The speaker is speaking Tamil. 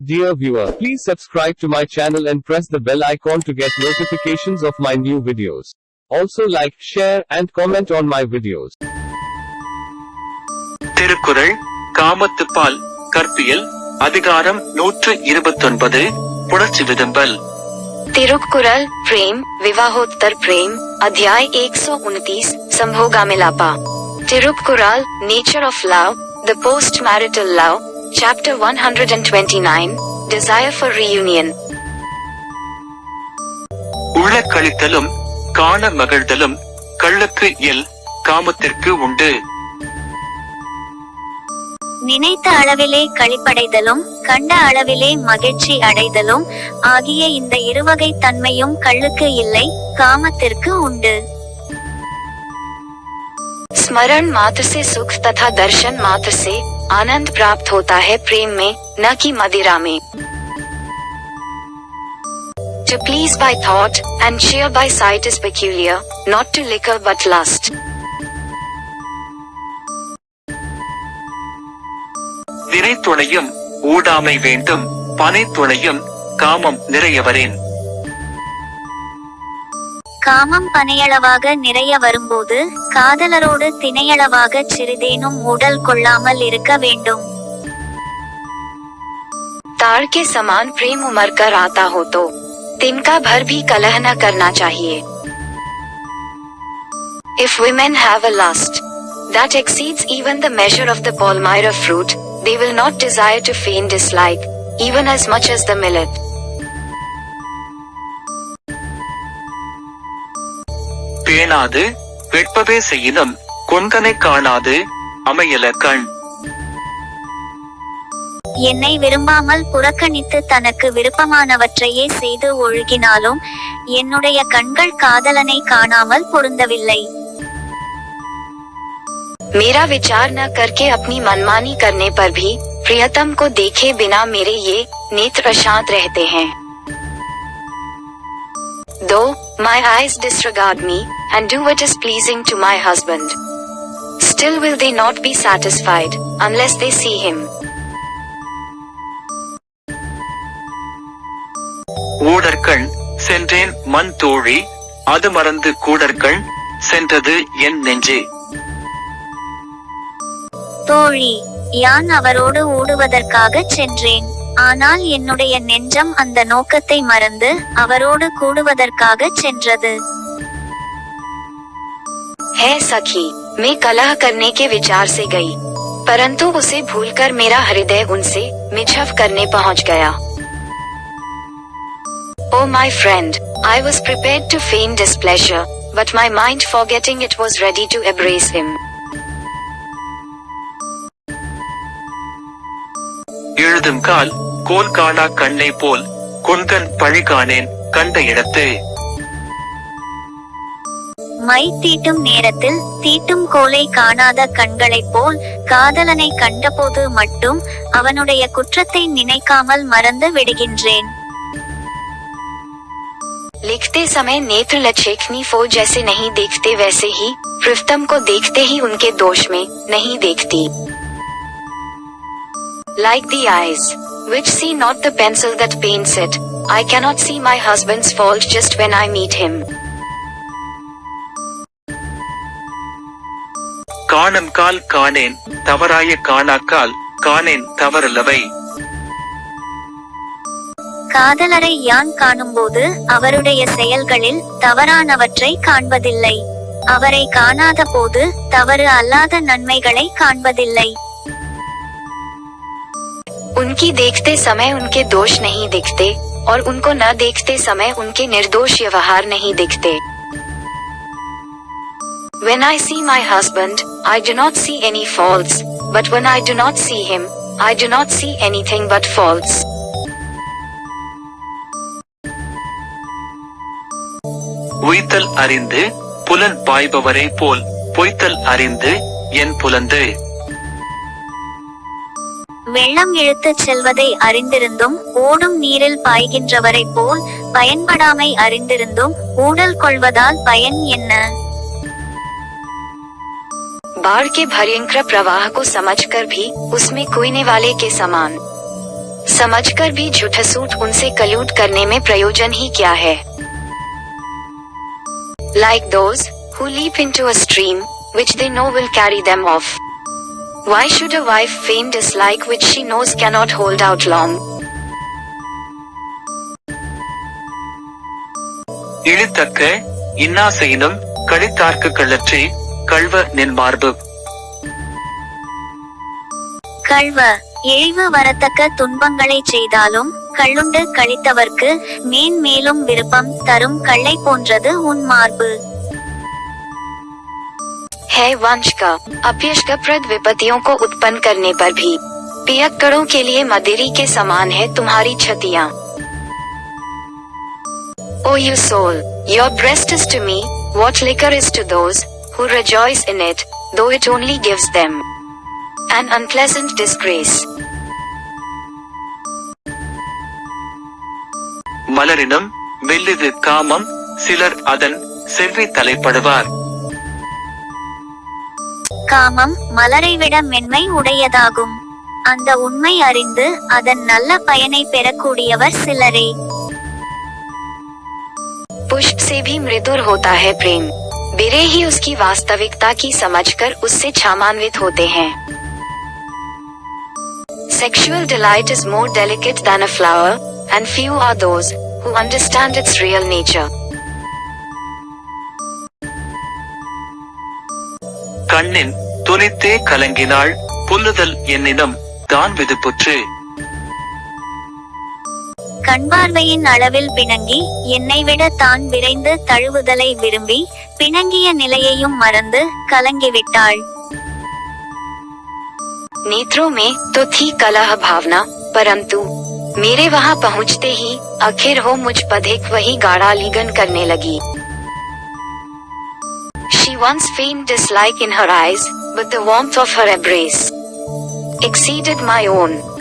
Dear viewer, please subscribe to my channel and press the bell icon to get notifications of my new videos. Also like, share, and comment on my videos. Thirukkural காமத்துப்பால் கற்பியல் அதிகாரம் நூற்று இருபத்தொன்பது புணர்ச்சி விதும்பல் तिरुक्कुरल प्रेम विवाहोत्तर प्रेम अध्याय 129 संभोगा मिलापा Thirukkural nature of love the post marital love Chapter 129 Desire for Reunion. உள்ள கழித்தலும் காண மகிழ்தலும் கள்ளுக்கு எல் காமத்திற்கு உண்டு. நினைத்த அளவிலே கழிப்படைதலும் கண்ட அளவிலே மகிழ்ச்சி அடைதலும் ஆகிய இந்த இருவகை தன்மையும் கள்ளுக்கு இல்லை காமத்திற்கு உண்டு. स्मरण मात्र से सुख तथा दर्शन मात्र से आनंद प्राप्त होता है प्रेम में न कि मदिरा में To please by thought and cheer by sight is peculiar, not to liquor but lust. வினை துணையும் ஊடாமை வேண்டும் பனை துணையும் காமம் நிறையவரேன் காமம் பனையளவாக நிறைய வரும்போது காதலரோடு திணையளவாக சிறிதேனும் உடல் கொள்ளாமல் இருக்க வேண்டும் ताड़ के समान प्रेम उमर कर आता हो तो तिनका भर भी कलह न करना चाहिए If women have a lust that exceeds even the measure of the palmyra fruit, they will not desire to feign dislike, even as much as the millet. பேணாது வெட்பவே செய்யினும் கொங்கனை காணாது அமையல கண் என்னை விரும்பாமல் புறக்கணித்து தனக்கு விருப்பமானவற்றையே செய்து ஒழுகினாலும் என்னுடைய கண்கள் காதலனை காணாமல் பொருந்தவில்லை मेरा विचार न करके अपनी मनमानी करने पर भी प्रियतम को देखे बिना मेरे ये नेत्र अशांत रहते हैं दो my eyes disregard me and do what is pleasing to my husband. Still will they not be satisfied unless they see him. ஊடற்கண் சென்றேன் மண் தோழி அது மறந்து கூடற்கண் சென்றது என் நெஞ்சே தோழி யான் அவரோடு ஊடுவதற்காக சென்றேன் ஆனால் என்னுடைய நெஞ்சம் அந்த நோக்கத்தை மறந்து அவரோடு கூடுவதற்காக சென்றது है सखी मैं कलह करने के विचार से गई परंतु उसे भूलकर मेरा हृदय उनसे मिछव करने पहुंच गया Oh my friend, I was prepared to feign displeasure, but my mind forgetting it was ready to embrace him. எழுதும் கால் கோல் காணா கண்ணை போல் கொண்கன் பழி காணேன் கண்ட இடத்து மை தீட்டும் நேரத்தில் தீட்டும் கோலை காணாத கண்களைப் போல் காதலனை கண்டபோது மட்டும் அவனுடைய குற்றத்தை நினைக்காமல் மறந்து விடுகின்றேன் लिखते समय नेत्र लचेखनी फो जैसे नहीं देखते वैसे ही प्रिवतम को देखते ही उनके दोष में नहीं देखती Like the eyes, which see not the pencil that paints it, I cannot see my husband's fault just when I meet him. காணும் கால் காணேன் தவறாய காணாக்கால் காணேன் தவறல்லவை. காதலரை யான் காணும்போது அவருடைய செயல்களில் தவறானவற்றை காண்பதில்லை. அவரை காணாத போது தவறு அல்லாத நன்மைகளை காண்பதில்லை. उनकी देखते समय उनके दोष नहीं दिखते और उनको न देखते समय उनके निर्दोष व्यवहार नहीं दिखते When I see my husband, I do not see any faults, but when I do not see him, I do not see anything but faults. உய்த்தல் அறிந்து புலன் பாய்பவரை போல் பொய்த்தல் அறிந்து என் புலந்து வெள்ளம் இழுத்துச் செல்வதை அறிந்திருந்தும் ஓடும் நீரில் பாய்கின்றவரைப் போல் பயன்படாமை அறிந்திருந்தும் ஊடல் கொள்வதால் பயன் என்ன बाढ़ के भयंकर प्रवाह को समझकर भी उसमें कुएने वाले के समान समझकर भी झूठसूट उनसे कलूट करने में प्रयोजन ही क्या है Like those who leap into a stream, which they know will carry them off. Why should a wife feign dislike which she knows cannot hold out long? இழுத்தக்க இன்னாசையினும் கழித்தார்க்கு கள்ளற்றே கள்வ நின் மார்பு கள்வ இழிவு வரத்தக்க துன்பங்களை செய்தாலும் கள்ளுண்டு கழித்தவர்க்கு மேன்மேலும் விருப்பம் தரும் கள்ளை போன்றது உன் மார்பு है वंश का अभ्यष्टप्रद विपत्तियों को उत्पन्न करने पर भी पियक्कड़ों के लिए मदिरी के समान है तुम्हारी छतियां O you soul, your breast is to me, what liquor is to those who rejoice in it, though it only gives them an unpleasant disgrace. மலரினும் மெல்லிது காமம் சிலர் அதன் செவ்வி தலைப்படுவார் காமம் மலரை விட மென்மை உடையதாகும் அந்த உண்மை அறிந்து அதன் நல்ல பயனை பெறக்கூடியவர் சிலரே पुष्प से भी मृदुर होता है प्रेम बिरे ही उसकी वास्तविकता की समझकर उससे क्षमान्वित होते हैं Sexual delight is more delicate than a flower, and few are those who understand its real nature. கண்ணின் துணித்தே கலங்கினாள் புல்லுதல் என்னினும் தான் விதுப்புற்று கண்பார்வையின் அளவில் பிணங்கி என்னை விட தான் விரைந்து தழுவுதலை விரும்பி பிணங்கிய நிலையையும் மறந்து கலங்கிவிட்டாள் नेत्रों में तो थी कलह भावना परंतु मेरे वहां पहुंचते ही आखिर हो मुझ पथिक वही गाढ़ा लिगन करने लगी She once feigned dislike in her eyes, but the warmth of her embrace exceeded my own.